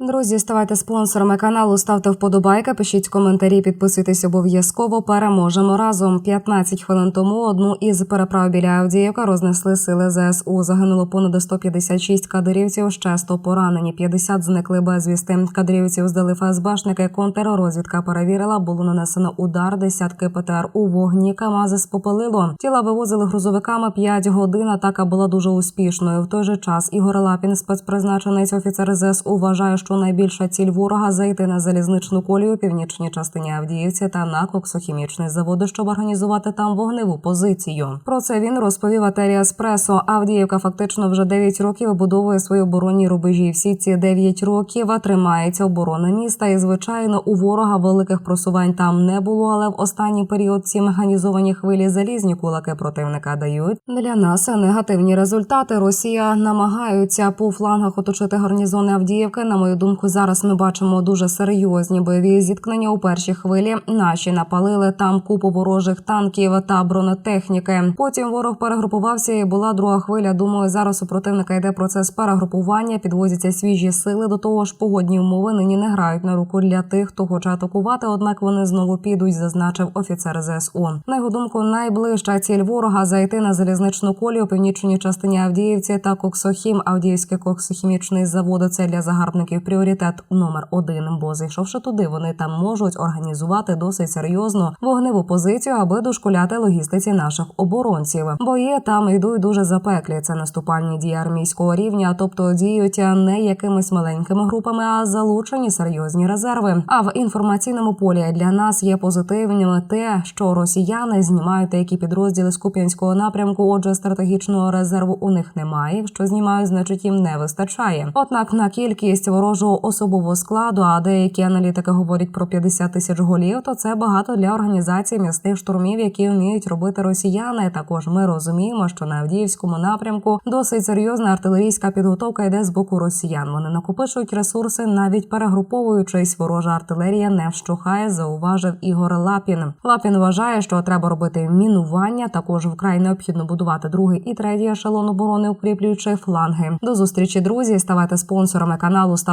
Друзі, ставайте спонсорами каналу, ставте вподобайки, пишіть коментарі, підписуйтесь обов'язково. Переможемо разом. 15 хвилин тому одну із переправ біля Авдіївка рознесли сили ЗСУ. Загинуло понад 156 кадирівців. Ще 100 поранені. 50 зникли безвісти. Кадирівців здали ФСБшники. Контррозвідка перевірила. Було нанесено удар. Десятки ПТР у вогні. Камази спопалило. Тіла вивозили грузовиками 5 годин. Атака була дуже успішною. В той же час Ігор Лапін, спецпризначенець офіцер ЗСУ, вважає, що найбільша ціль ворога зайти на залізничну колію у північній частині Авдіївці та на коксохімічний завод, щоб організувати там вогневу позицію. Про це він розповів Атері Еспресо. Авдіївка фактично вже 9 років вибудовує свої оборонні рубежі. Всі ці 9 років тримається оборона міста. І звичайно, у ворога великих просувань там не було. Але в останній період ці механізовані хвилі залізні кулаки противника дають для нас негативні результати. Росія намагаються по флангах оточити гарнізони Авдіївки. На мою думку, зараз ми бачимо дуже серйозні бойові зіткнення у першій хвилі. Наші напалили там купу ворожих танків та бронетехніки. Потім ворог перегрупувався і була друга хвиля. Думаю, зараз у противника йде процес перегрупування, підвозяться свіжі сили. До того ж, погодні умови нині не грають на руку для тих, хто хоче атакувати. Однак вони знову підуть, зазначив офіцер ЗСУ. На його думку, найближча ціль ворога зайти на залізничну колію у північній частині Авдіївці та Коксохім. Авдіївський коксохімічний завод це для загарбників пріоритет номер один. Бо зайшовши туди, вони там можуть організувати досить серйозну вогневу позицію, аби дошкуляти логістиці наших оборонців. Бої там йдуть дуже запеклі. Це наступальні дії армійського рівня, тобто діють не якимись маленькими групами, а залучені серйозні резерви. А в інформаційному полі для нас є позитивним те, що росіяни знімають деякі підрозділи з Куп'янського напрямку. Отже, стратегічного резерву у них немає. Якщо знімають, значить їм не вистачає. Однак на кількість ворожого особового складу, а деякі аналітики говорять про 50 тисяч голів, то це багато для організації м'ясних штурмів, які вміють робити росіяни. Також ми розуміємо, що на Авдіївському напрямку досить серйозна артилерійська підготовка йде з боку росіян. Вони накопичують ресурси, навіть перегруповуючись. Ворожа артилерія не вщухає, зауважив Ігор Лапін. Лапін вважає, що треба робити мінування. Також вкрай необхідно будувати другий і третій ешелон оборони, укріплюючи фланги. До зустрічі, друзі. Ставайте спонсорами каналу,